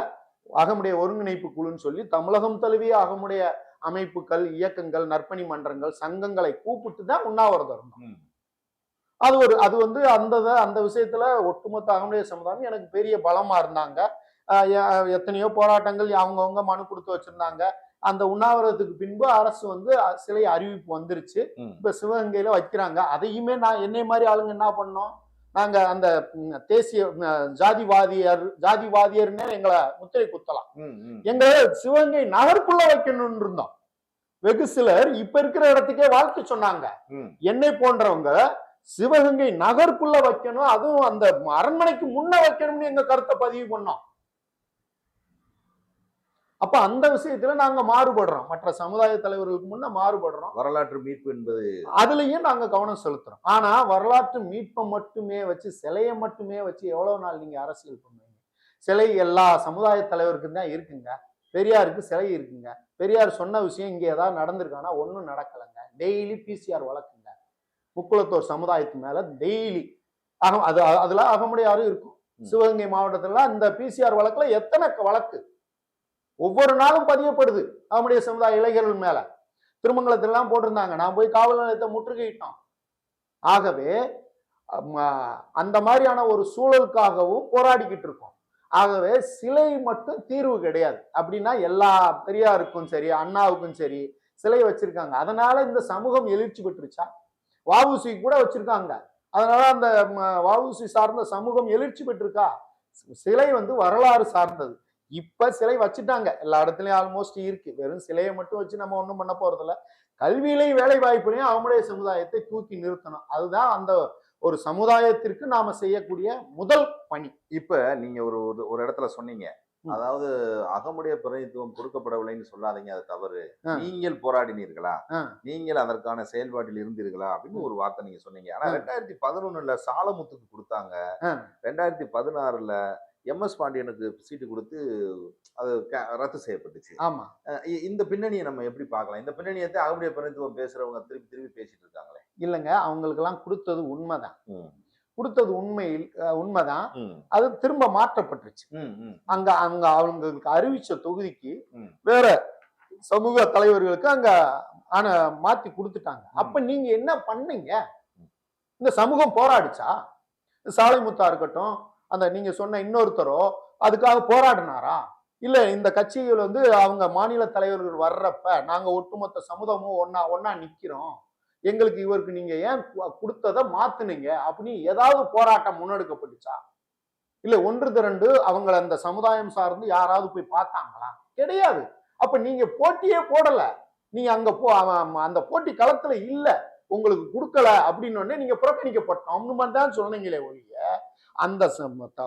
அகமுடைய ஒருங்கிணைப்பு குழுன்னு சொல்லி தமிழகம் தழுவிய அகமுடைய அமைப்புகள் இயக்கங்கள் நற்பணி மன்றங்கள் சங்கங்களை கூப்பிட்டு தான் உண்ணாவிரதம் இருந்தோம். ம். அது ஒரு அது வந்து அந்த அந்த விஷயத்துல ஒட்டுமொத்த அகமுடைய சமுதாயம் எனக்கு பெரிய பலமா இருந்தாங்க. எத்தனையோ போராட்டங்கள் அவங்கவுங்க மனு கொடுத்து வச்சிருந்தாங்க. அந்த உண்ணாவிரதத்துக்கு பின்பு அரசு வந்து சிலை அறிவிப்பு வந்துருச்சு. இப்ப சிவகங்கையில வைக்கிறாங்க. அதையுமே நான் என்னை மாதிரி ஆளுங்க என்ன பண்ணோம்? நாங்க அந்த தேசிய ஜாதிவாதியர் ஜாதிவாதியர்னே எங்களை முத்திரை குத்தலாம். எங்களை சிவகங்கை நகருக்குள்ள வைக்கணும்னு இருந்தோம் வெகு சிலர் இப்ப இருக்கிற இடத்துக்கே வாழ்த்து சொன்னாங்க. என்னை போன்றவங்க சிவகங்கை நகருக்குள்ள வைக்கணும் அதுவும் அந்த அரண்மனைக்கு முன்ன வைக்கணும்னு எங்க கருத்தை பதிவு பண்ணோம் அப்ப அந்த விஷயத்துல நாங்க மாறுபடுறோம். மற்ற சமுதாய தலைவர்களுக்கு முன்ன மாறுபடுறோம். வரலாற்று மீட்பு என்பது அதுலயும் நாங்க கவனம் செலுத்துறோம். ஆனா வரலாற்று மீட்பை மட்டுமே வச்சு சிலையை மட்டுமே வச்சு எவ்வளவு நாள் நீங்க அரசியல் பண்ணுவீங்க? சிலை எல்லா சமுதாய தலைவருக்கும் தான் இருக்குங்க. பெரியாருக்கு சிலை இருக்குங்க. பெரியார் சொன்ன விஷயம் இங்க ஏதாவது நடந்திருக்கானா? ஒண்ணும் நடக்கலைங்க. டெய்லி பிசிஆர் வழக்குங்க. முக்குளத்தோர் சமுதாயத்து மேல டெய்லி அகம் அது அதுல அகமுடையாரும் இருக்கும். சிவகங்கை மாவட்டத்துல இந்த பிசிஆர் வழக்குல எத்தனை வழக்கு? ஒவ்வொரு நாளும் பதியப்படுது நம்முடைய சமுதாய இளைஞர்கள் மேல. திருமங்கலத்திலாம் போட்டிருந்தாங்க. நான் போய் காவல் நிலையத்தை முற்றுகையிட்டோம். ஆகவே அந்த மாதிரியான ஒரு சூழலுக்காகவும் போராடிக்கிட்டு இருக்கோம். ஆகவே சிலை மட்டும் தீர்வு கிடையாது. அப்படின்னா எல்லா பெரியாருக்கும் சரி அண்ணாவுக்கும் சரி சிலை வச்சிருக்காங்க. அதனால இந்த சமூகம் எழுச்சி பெற்றுச்சா? வாவுசி கூட வச்சிருக்காங்க. அதனால அந்த வாவுசி சார்ந்த சமூகம் எழுச்சி பெற்றிருக்கா? சிலை வந்து வரலாறு சார்ந்தது. இப்ப சிலை வச்சுட்டாங்க. எல்லா இடத்துலயும் ஆல்மோஸ்ட் இருக்கு. வெறும் சிலையை மட்டும் வச்சு நம்ம ஒண்ணும் பண்ண போறதில்ல. கல்வியிலையும் வேலை வாய்ப்புலையும் அவங்களுடைய சமுதாயத்தை தூக்கி நிறுத்தணும். அதுதான் அந்த ஒரு சமுதாயத்திற்கு நாம செய்யக்கூடிய முதல் பணி. இப்ப நீங்க ஒரு ஒரு- இடத்துல சொன்னீங்க. அதாவது அகமுடைய பிரதித்துவம் கொடுக்கப்படவில்லைன்னு சொல்லாதீங்க. அது தவறு. நீங்கள் போராடினீர்களா. நீங்கள் அதற்கான செயல்பாட்டில் இருந்தீர்களா? அப்படின்னு ஒரு வார்த்தை நீங்க சொன்னீங்க. ஆனா. ரெண்டாயிரத்தி பதினொன்னுல சாலமுத்துக்கு கொடுத்தாங்க. ரெண்டாயிரத்தி பதினாறுல எம் எஸ் பாண்டியனுக்கு சீட்டு கொடுத்து அது ரத்து செய்யப்பட்டுச்சு. ஆமா. அஹ் இ- இந்த பின்னணியை நம்ம எப்படி பார்க்கலாம்? இந்த பின்னணியை தான் அகமுடைய பிரதித்துவம் பேசுறவங்க திருப்பி திருப்பி பேசிட்டு இருக்காங்களே. இல்லைங்க அவங்களுக்கெல்லாம் கொடுத்தது உண்மைதான். ம். கொடுத்தது உண்மையில் அஹ், உண்மைதான். ம். அது திரும்ப மாற்றப்பட்டுருச்சு. அங்க அங்க அவங்களுக்கு அறிவிச்ச தொகுதிக்கு. வேற சமூக தலைவர்களுக்கு அங்க ஆன மாத்தி கொடுத்துட்டாங்க. அப்ப நீங்க என்ன பண்ணீங்க? இந்த சமூகம் போராடிச்சா? சாலைமுத்தா இருக்கட்டும் அந்த நீங்க சொன்ன இன்னொருத்தரோ அதுக்காக போராடினாரா? இல்ல இந்த கட்சிகள் வந்து அவங்க மாநில தலைவர்கள் வர்றப்ப நாங்க ஒட்டுமொத்த சமூகமும் ஒன்னா ஒன்னா நிக்கிறோம். எங்களுக்கு இவருக்கு நீங்க ஏன் கு- கொடுத்ததை மாத்துனீங்க? அப்படின்னு ஏதாவது போராட்டம் முன்னெடுக்கப்பட்டுச்சா? இல்ல ஒன்று திரண்டு அவங்கள அந்த சமுதாயம் சார்ந்து யாராவது போய் பார்த்தாங்களா? கிடையாது. அப்ப நீங்க போட்டியே போடல. நீங்க அங்க போ அவன் அந்த போட்டி களத்துல இல்ல. உங்களுக்கு கொடுக்கல அப்படின்னு நீங்க புறக்கணிக்கப்பட்டோம். அப்படின்னு மட்டும் தான் சொன்னீங்களே ஒழிய அந்த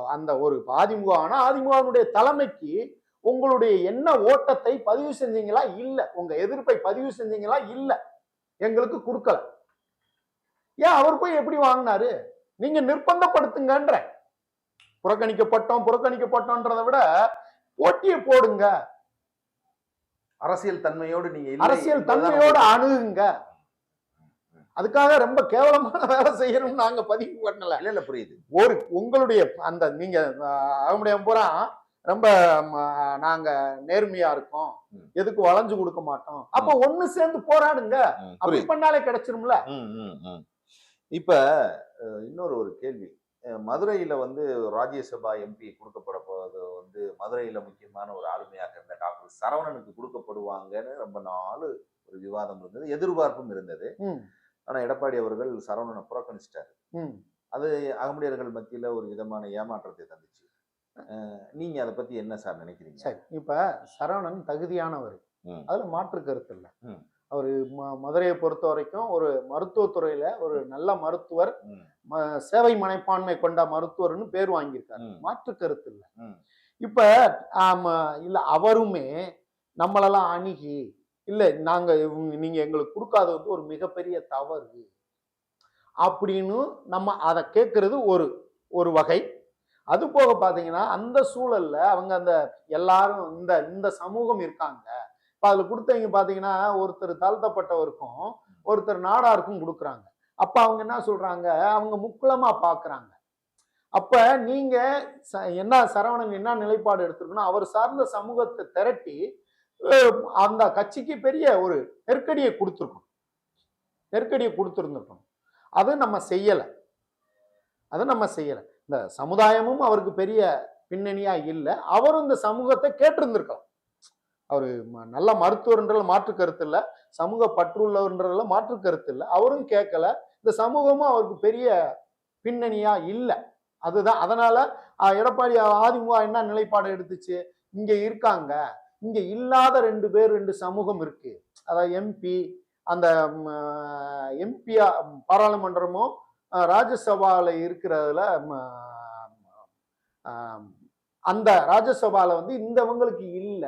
அந்த ஒரு அதிமுக ஆனா அதிமுகவினுடைய தலைமைக்கு உங்களுடைய என்ன ஓட்டத்தை பதிவு செஞ்சீங்களா? இல்ல. உங்க எதிர்ப்பை பதிவு செஞ்சீங்களா? இல்ல. எங்களுக்கு கொடுக்கல. ஏன் அவர் போய் எப்படி வாங்கினாரு? நீங்க நிர்பந்தப்படுத்துங்கன்ற. புறக்கணிக்கப்பட்டோம் புறக்கணிக்கப்பட்டோன்றதை விட போட்டியை போடுங்க. அரசியல் தன்மையோடு நீங்க அரசியல் தன்மையோட அணுகுங்க. அதுக்காக ரொம்ப கேவலமான வேலை செய்யணும்னு நாங்க பதிவு பண்ணல. இல்ல இல்ல புரியுது. ஒரு உங்களுடைய அந்த நீங்க அவங்களுடைய பூரா ரொம்ப நாங்க நேர்மையா இருக்கோம். எதுக்கு வளைஞ்சு கொடுக்க மாட்டோம். அப்ப ஒண்ணு சேர்ந்து போராடுங்க. அப்படி பண்ணாலே கிடைச்சிரும்ல. இப்ப இன்னொரு ஒரு கேள்வி. மதுரையில வந்து ராஜ்யசபா எம்பி கொடுக்கப்பட போவது வந்து மதுரையில முக்கியமான ஒரு ஆளுமையாக இருந்த டாக்டர் சரவணனுக்கு கொடுக்கப்படுவாங்கன்னு ரொம்ப நாள் ஒரு விவாதம் இருந்தது எதிர்பார்ப்பும் இருந்தது. ம், ஆனா எடப்பாடி அவர்கள் சரவணனை புறக்கணிச்சிட்டாரு. அது அகமுடையர்கள் மத்தியில ஒரு விதமான ஏமாற்றத்தை தந்துச்சு. அஹ், நீங்க அதை பத்தி என்ன சார் நினைக்கிறீங்க? சரி இப்ப சரவணன் தகுதியானவர். அதுல மாற்று கருத்து இல்ல. அவரு மதுரையை பொறுத்த வரைக்கும் ஒரு மருத்துவத்துறையில ஒரு நல்ல மருத்துவர் சேவை மனைப்பான்மை கொண்ட மருத்துவர்னு பேர் வாங்கியிருக்காரு. மாற்று கருத்து இல்ல. இப்ப இல்ல அவருமே நம்மளெல்லாம் அணுகி இல்லை நாங்கள் இவங்க- நீங்கள் எங்களுக்கு கொடுக்காத வந்து ஒரு மிகப்பெரிய தவறு. அப்படின்னு நம்ம அதை கேட்குறது ஒரு ஒரு வகை. அது போக பார்த்தீங்கன்னா அந்த சூழலில் அவங்க அந்த எல்லாரும் இந்த இந்த சமூகம் இருக்காங்க. இப்போ அதில் கொடுத்தவங்க பார்த்தீங்கன்னா ஒருத்தர் தாழ்த்தப்பட்டவருக்கும் ஒருத்தர் நாடாருக்கும் கொடுக்குறாங்க. அப்போ அவங்க என்ன சொல்கிறாங்க அவங்க முக்குளமாக பார்க்குறாங்க அப்போ நீங்கள் ச- என்ன சரவணன் என்ன நிலைப்பாடு எடுத்துருக்கணும் அவர் சார்ந்த சமூகத்தை திரட்டி அந்த கட்சிக்கு பெரிய ஒரு நெருக்கடியை கொடுத்துருக்கணும். நெருக்கடியை கொடுத்துருந்துருக்கணும். அது நம்ம செய்யலை. அதை நம்ம செய்யலை. இந்த சமுதாயமும் அவருக்கு பெரிய பின்னணியாக இல்லை. அவரும் இந்த சமூகத்தை கேட்டிருந்திருக்கலாம். அவர் ம- நல்ல மருத்துவர்ன்றதுல மாற்று கருத்து இல்லை. சமூக பற்றுள்ளவர்ன்றதுல மாற்று கருத்து இல்லை. அவரும் கேட்கல. இந்த சமூகமும் அவருக்கு பெரிய பின்னணியா இல்லை. அதுதான். அதனால எடப்பாடி அதிமுக என்ன நிலைப்பாடு எடுத்துச்சு? இங்க இருக்காங்க. இங்க இல்லாத ரெண்டு பேர் ரெண்டு சமூகம் இருக்கு. அதாவது எம்பி அந்த எம்பி பாராளுமன்றமும் அஹ், ராஜ்யசபால இருக்கிறதுல அந்த ராஜ்யசபால வந்து இந்தவங்களுக்கு இல்ல.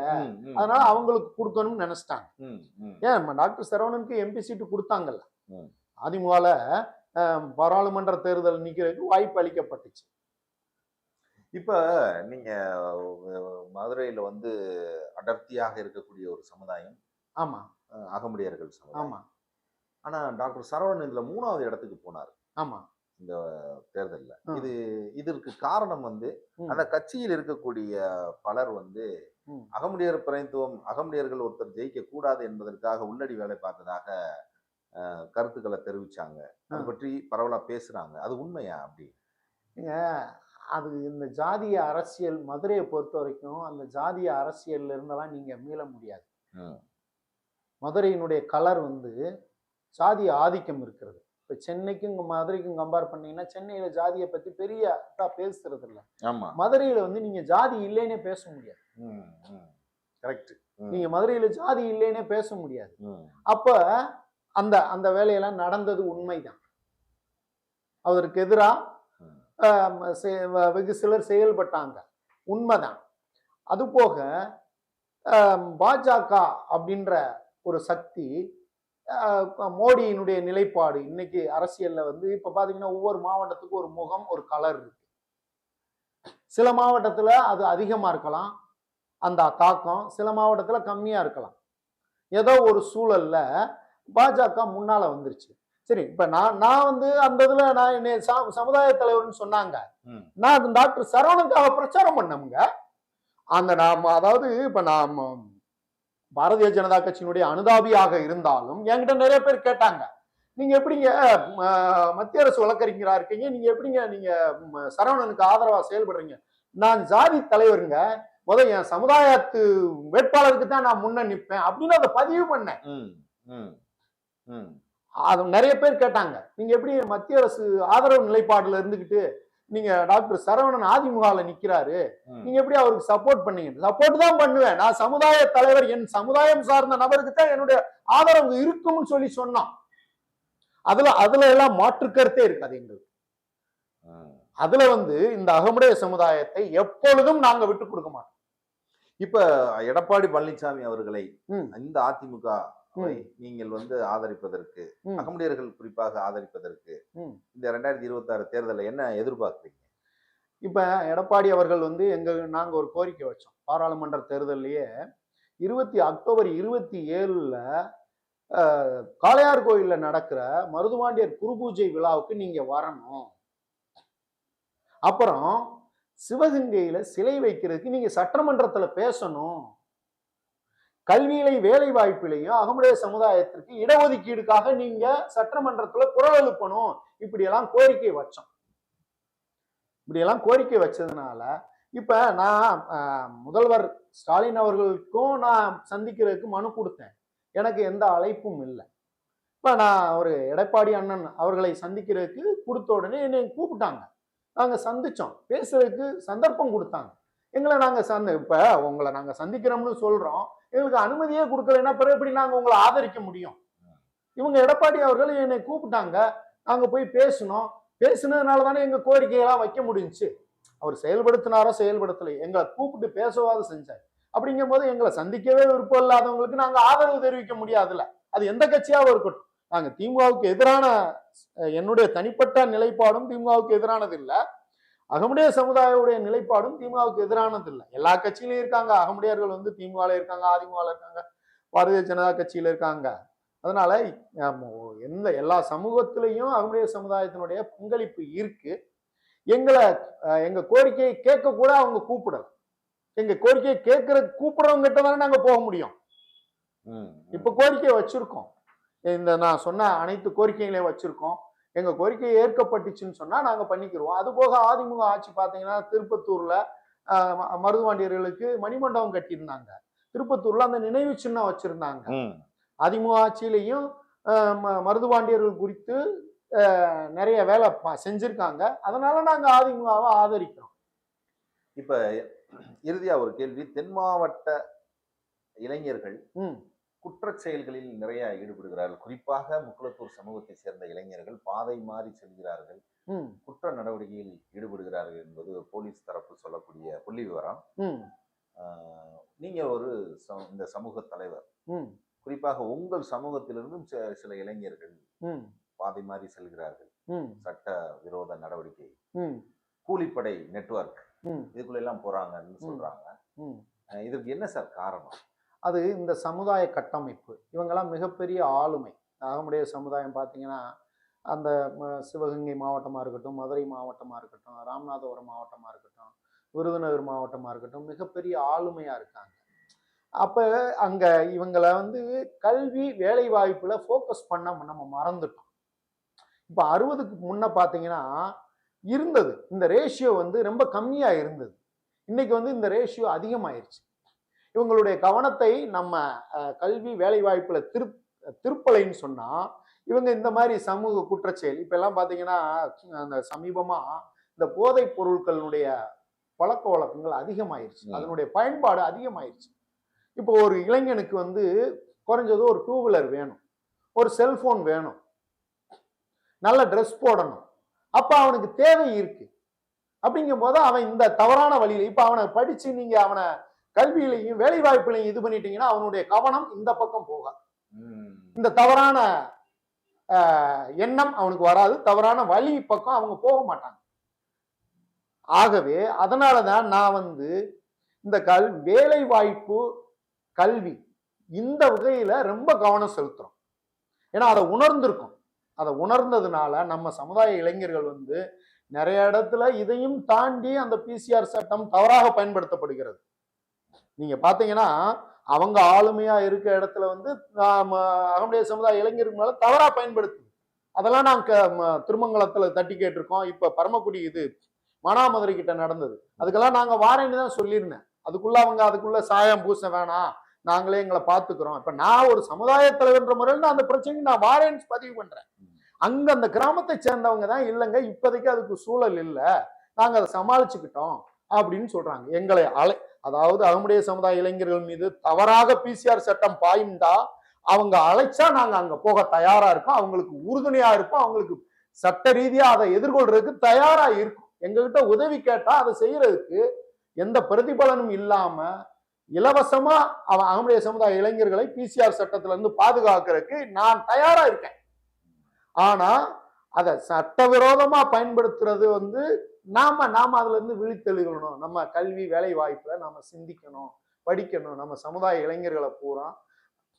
அதனால அவங்களுக்கு கொடுக்கணும்னு நினைச்சிட்டாங்க. ஏன் டாக்டர் சரவணனுக்கு எம்பி சீட்டு கொடுத்தாங்கல்ல. அதிமுகல பாராளுமன்ற தேர்தல் நிக்கிறதுக்கு வாய்ப்பு அளிக்கப்பட்டுச்சு. இப்ப நீங்க அஹ், மதுரையில வந்து அடர்த்தியாக இருக்கக்கூடிய ஒரு சமுதாயம் ஆமா. அஹ், அகமுடையர்கள் சமுதாயம். ஆமா. ஆனா டாக்டர் சரவணன் இதுல மூணாவது இடத்துக்கு போனார். ஆமா. இந்த தேர்தல்ல. இது இதற்கு காரணம் வந்து. அந்த கட்சியில் இருக்கக்கூடிய பலர் வந்து. அகமுடையர் பிரதித்துவம் அகமுடையர்கள் ஒருத்தர் ஜெயிக்க கூடாது என்பதற்காக உள்ளடி வேலை பார்த்ததாக கருத்துக்களை தெரிவிச்சாங்க. அதை. பற்றி பரவலா பேசுறாங்க. அது உண்மையா அப்படி? அது இந்த ஜாதிய அரசியல் மதுரையை பொறுத்த வரைக்கும் அந்த ஜாதிய அரசியல்ல இருந்தெல்லாம் நீங்க மீள முடியாது. மதுரையினுடைய கலர் வந்து ஜாதிய ஆதிக்கம் இருக்கிறது. இப்ப சென்னைக்கும் மதுரைக்கும் கம்பேர் பண்ணீங்கன்னா சென்னையில ஜாதியை பத்தி பெரிய இதா பேசுறது இல்ல மதுரையில வந்து நீங்க ஜாதி இல்லைன்னே பேச முடியாது. கரெக்ட் நீங்க மதுரையில ஜாதி இல்லைன்னே பேச முடியாது. அப்ப அந்த அந்த வேலையெல்லாம் நடந்தது உண்மைதான். அவருக்கு எதிரா ம். ஆம், செ- வ- வெகு சிலர் செயல்பட்டாங்க. உண்மைதான். அதுபோக பாஜக அப்படின்ற ஒரு சக்தி மோடியினுடைய நிலைப்பாடு இன்னைக்கு அரசியல்ல வந்து இப்ப பாத்தீங்கன்னா ஒவ்வொரு மாவட்டத்துக்கும் ஒரு முகம் ஒரு கலர் இருக்கு. சில மாவட்டத்துல அது அதிகமா இருக்கலாம். அந்த தாக்கம் சில மாவட்டத்துல கம்மியா இருக்கலாம். ஏதோ ஒரு சூழல்ல பாஜக முன்னால வந்துருச்சு. சரி இப்ப நான் நான் வந்து அந்த இதுல நான் என்னை சமுதாய தலைவர்னு சொன்னாங்க. நான் அந்த டாக்டர் சரவணனுக்காக பிரச்சாரம் பண்ணமுங்க. அந்த நாம அதாவது இப்ப நாம பாரதிய ஜனதா கட்சியினுடைய அனுதாபியாக இருந்தாலும் என்கிட்ட நிறைய பேர் கேட்டாங்க. நீங்க எப்படிங்க மத்திய அரசு வழக்கறிஞரா இருக்கீங்க? நீங்க எப்படிங்க நீங்க சரவணனுக்கு ஆதரவா செயல்படுறீங்க? நான் ஜாதி தலைவருங்க. முதல் என் சமுதாயத்து வேட்பாளருக்கு தான் நான் முன்ன நிற்பேன் அப்படின்னு அதை பதிவு பண்ணேன். அது நிறைய பேர் கேட்டாங்க நீங்க எப்படி மத்திய அரசு ஆதரவு நிலைப்பாடுல இருந்துகிட்டு நீங்க டாக்டர் சரவணன் அதிமுகல நிக்கிறாரு. நீங்க எப்படி அவருக்கு சப்போர்ட் பண்ணீங்க சப்போர்ட் தான் பண்ணுவேன் நான் சமுதாய தலைவர் என் சமுதாயம் சார்ந்த நபருக்கு தான் என்னுடைய ஆதரவு இருக்கும்னு சொல்லி சொன்னோம் அதுல அதுல எல்லாம் மாற்று கருத்தே இருக்காது எங்களுக்கு. அதுல வந்து இந்த அகமுடைய சமுதாயத்தை எப்பொழுதும் நாங்க விட்டு கொடுக்க மாட்டோம் இப்ப எடப்பாடி பழனிசாமி அவர்களை. இந்த அதிமுக நீங்கள் வந்து ஆதரிப்பதற்கு. அகமுடையர்கள் குறிப்பாக ஆதரிப்பதற்கு. இந்த ரெண்டாயிரத்தி இருபத்தி ஆறு தேர்தலில் என்ன எதிர்பார்க்குறீங்க? இப்ப எடப்பாடி அவர்கள் வந்து எங்க நாங்க ஒரு கோரிக்கை வச்சோம். பாராளுமன்ற தேர்தல்லையே இருபத்தி அக்டோபர் இருபத்தி ஏழுல காளையார் கோயில்ல நடக்கிற மருதுவாண்டியர் குருபூஜை விழாவுக்கு நீங்க வரணும். அப்புறம் சிவகங்கையில சிலை வைக்கிறதுக்கு நீங்க சட்டமன்றத்துல பேசணும். கல்வியிலை வேலை வாய்ப்பிலையும் அகமுடைய சமுதாயத்திற்கு இடஒதுக்கீடுக்காக நீங்க சட்டமன்றத்துல குரல் எழுப்பணும். இப்படி எல்லாம் கோரிக்கை வச்சோம். இப்படியெல்லாம் கோரிக்கை வச்சதுனால இப்ப நான் முதல்வர் ஸ்டாலின் அவர்களுக்கும் நான் சந்திக்கிறதுக்கு மனு கொடுத்தேன். எனக்கு எந்த அழைப்பும் இல்லை. இப்ப நான் ஒரு எடப்பாடி அண்ணன் அவர்களை சந்திக்கிறதுக்கு கொடுத்த உடனே என்னை கூப்பிட்டாங்க. நாங்க சந்திச்சோம். பேசுறதுக்கு சந்தர்ப்பம் கொடுத்தாங்க. எங்களை நாங்க சந்த இப்ப உங்களை நாங்க சந்திக்கிறோம்னு சொல்றோம். எங்களுக்கு அனுமதியே கொடுக்கலைன்னா பிறகு எப்படி நாங்க உங்களை ஆதரிக்க முடியும்? இவங்க எடப்பாடி அவர்கள் என்னை கூப்பிட்டாங்க. நாங்க போய் பேசினோம். பேசுனதுனால தானே எங்க கோரிக்கையெல்லாம் வைக்க முடிஞ்சுச்சு. அவர் செயல்படுத்தினாரோ செயல்படுத்தலை. எங்களை கூப்பிட்டு பேசவாது செஞ்சார். அப்படிங்கும் போது எங்களை சந்திக்கவே விருப்பம் இல்லாதவங்களுக்கு நாங்க ஆதரவு தெரிவிக்க முடியாதுல்ல. அது எந்த கட்சியாகவும் இருக்கட்டும். நாங்க திமுகவுக்கு எதிரான என்னுடைய தனிப்பட்ட நிலைப்பாடும் திமுகவுக்கு எதிரானது இல்லை. அகமுடைய சமுதாயவுடைய நிலைப்பாடும் திமுகவுக்கு எதிரானது இல்லை. எல்லா கட்சியிலும் இருக்காங்க. அகமுடையர்கள் வந்து திமுகல இருக்காங்க அதிமுகல இருக்காங்க பாரதிய ஜனதா கட்சியில இருக்காங்க. அதனால எந்த எல்லா சமூகத்திலையும் அகமுடைய சமுதாயத்தினுடைய பங்களிப்பு இருக்கு. எங்களை அஹ், எங்க கோரிக்கையை கேட்க கூட அவங்க கூப்பிடல. எங்க கோரிக்கையை கேட்கிற கூப்பிடுறவங்க கிட்ட தானே நாங்க போக முடியும். இப்ப கோரிக்கை வச்சிருக்கோம். இந்த நான் சொன்ன அனைத்து கோரிக்கைகளையும் வச்சிருக்கோம். எங்க கோரிக்கை ஏற்கப்பட்டுச்சுன்னு சொன்னா நாங்க பண்ணிக்கிறோம் அது போக அதிமுக ஆட்சி பாத்தீங்கன்னா திருப்பத்தூர்ல மருதுவாண்டியர்களுக்கு மணிமண்டபம் கட்டியிருந்தாங்க. திருப்பத்தூர்ல அந்த நினைவு சின்னம் வச்சிருந்தாங்க. அதிமுக ஆட்சியிலையும் மருதுவாண்டியர்கள் குறித்து நிறைய வேலை செஞ்சிருக்காங்க. அதனால நாங்க அதிமுகவை ஆதரிக்கிறோம். இப்ப இறுதியா ஒரு கேள்வி. தென் மாவட்ட இளைஞர்கள் ம் குற்றச் செயல்களில் நிறைய ஈடுபடுகிறார்கள். குறிப்பாக முக்குளத்தூர் சமூகத்தை சேர்ந்த இளைஞர்கள் பாதை மாறி செல்கிறார்கள். குற்ற நடவடிக்கையில் ஈடுபடுகிறார்கள் என்பது போலீஸ் தரப்பு சொல்லக்கூடிய புள்ளி விவரம். நீங்க ஒரு இந்த சமூக தலைவர். குறிப்பாக உங்கள் சமூகத்திலிருந்தும் சில- இளைஞர்கள் பாதை மாறி செல்கிறார்கள். சட்ட விரோத நடவடிக்கை. கூலிப்படை நெட்வொர்க். ம். இதுக்குள்ள எல்லாம் போறாங்கன்னு சொல்றாங்க. இதற்கு என்ன சார் காரணம்? அது இந்த சமுதாய கட்டமைப்பு. இவங்கெல்லாம் மிகப்பெரிய ஆளுமை. அகமுடைய சமுதாயம் பார்த்தீங்கன்னா அந்த சிவகங்கை மாவட்டமாக இருக்கட்டும் மதுரை மாவட்டமாக இருக்கட்டும் ராமநாதபுரம் மாவட்டமாக இருக்கட்டும் விருதுநகர் மாவட்டமாக இருக்கட்டும் மிகப்பெரிய ஆளுமையாக இருக்காங்க. அப்போ அங்கே இவங்களை வந்து கல்வி வேலை வாய்ப்பில் ஃபோக்கஸ் பண்ண நம்ம மறந்துட்டோம். இப்போ அறுபதுக்கு முன்னே பார்த்தீங்கன்னா இருந்தது. இந்த ரேஷியோ வந்து ரொம்ப கம்மியாக இருந்தது. இன்னைக்கு வந்து இந்த ரேஷியோ அதிகமாயிருச்சு. இவங்களுடைய கவனத்தை நம்ம கல்வி வேலை வாய்ப்புல திரு திருப்பலைன்னு சொன்னா இவங்க இந்த மாதிரி சமூக குற்றச்செயல் இப்ப எல்லாம் பாத்தீங்கன்னா அந்த சமீபமா இந்த போதைப் பொருட்களுடைய பழக்க வழக்கங்கள் அதிகமாயிருச்சு. அதனுடைய பயன்பாடு அதிகமாயிருச்சு. இப்போ ஒரு இளைஞனுக்கு வந்து குறைஞ்சது ஒரு டூ வீலர் வேணும். ஒரு செல்போன் வேணும். நல்ல ட்ரெஸ் போடணும். அப்ப அவனுக்கு தேவை இருக்கு. அப்படிங்கும் போது அவன் இந்த தவறான வழியில இப்ப அவனை படிச்சு நீங்க அவனை கல்வியிலையும் வேலை வாய்ப்புலையும் இது பண்ணிட்டீங்கன்னா அவனுடைய கவனம் இந்த பக்கம் போகாது. இந்த தவறான எண்ணம் அவனுக்கு வராது. தவறான வழி பக்கம் அவங்க போக மாட்டாங்க. ஆகவே அதனால தான் நான் வந்து இந்த கல் வேலை வாய்ப்பு கல்வி இந்த வகையில ரொம்ப கவனம் செலுத்துறோம். ஏன்னா அதை உணர்ந்திருக்கோம். அதை உணர்ந்ததுனால நம்ம சமுதாய இளைஞர்கள் வந்து நிறைய இடத்துல இதையும் தாண்டி அந்த பிசிஆர் சட்டம் தவறாக பயன்படுத்தப்படுகிறது. நீங்க பாத்தீங்கன்னா அவங்க ஆளுமையா இருக்க இடத்துல வந்து நாம அகமுடைய சமுதாய இளைஞர்கள் மேல தவறா பயன்படுத்துது. அதெல்லாம் நாங்கள் க- திருமங்கலத்துல தட்டி கேட்டிருக்கோம். இப்ப பரமக்குடி இது மானாமதுரை கிட்ட நடந்தது. அதுக்கெல்லாம் நாங்க வாரேன்னு தான் சொல்லியிருந்தேன். அதுக்குள்ள அவங்க அதுக்குள்ள சாயம் பூச வேணாம். நாங்களே எங்களை பாத்துக்கிறோம். இப்ப நான் ஒரு சமுதாய தலைவர்ன்ற முறையில் நான் அந்த பிரச்சனைக்கு நான் வாரேன்னு பதிவு பண்றேன். அங்க அந்த கிராமத்தை சேர்ந்தவங்க தான் இல்லைங்க. இப்போதைக்கு அதுக்கு சூழல் இல்லை. நாங்க அதை சமாளிச்சுக்கிட்டோம். அப்படின்னு சொல்றாங்க. எங்களை அலை அதாவது அகமுடைய சமுதாய இளைஞர்கள் மீது தவறாக பிசிஆர் சட்டம் பாய்ந்தா அவங்க அழைச்சா நாங்க அங்க போக தயாரா இருக்கோம். அவங்களுக்கு உறுதுணையா இருக்கும். அவங்களுக்கு சட்ட ரீதியா அதை எதிர்கொள்றதுக்கு தயாரா இருக்கும். எங்ககிட்ட உதவி கேட்டா அதை செய்யறதுக்கு எந்த பிரதிபலனும் இல்லாம இலவசமா அவன் அகமுடைய சமுதாய இளைஞர்களை பிசிஆர் சட்டத்துல இருந்து பாதுகாக்கிறதுக்கு நான் தயாரா இருக்கேன். ஆனா அதை சட்டவிரோதமா பயன்படுத்துறது வந்து நாம நாம அதுல இருந்து விழித்தெழுகணும். நம்ம கல்வி வேலை வாய்ப்புல நாம சிந்திக்கணும் படிக்கணும். நம்ம சமுதாய இளைஞர்களை பூரா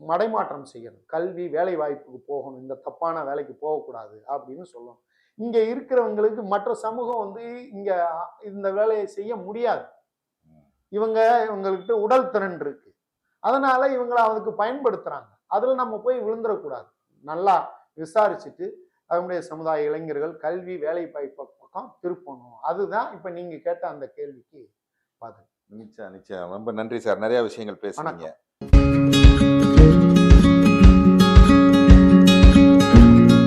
மடைமாற்றம் செய்யணும். கல்வி வேலை வாய்ப்புக்கு போகணும். இந்த தப்பான வேலைக்கு போகக்கூடாது அப்படின்னு சொல்லணும். இங்க இருக்கிறவங்களுக்கு மற்ற சமூகம் வந்து இங்க இந்த வேலையை செய்ய முடியாது. இவங்க இவங்கள்கிட்ட உடல் திறன் இருக்கு. அதனால இவங்களை அதுக்கு பயன்படுத்துறாங்க. அதுல நம்ம போய் விழுந்துடக்கூடாது. நல்லா விசாரிச்சுட்டு அதனுடைய சமுதாய இளைஞர்கள் கல்வி வேலை வாய்ப்பு பக்கம் திருப்பணும். அதுதான் இப்ப நீங்க கேட்ட அந்த கேள்விக்கு பதில். நிச்சயம் நிச்சயம். ரொம்ப நன்றி சார். நிறைய விஷயங்கள் பேசுனீங்க.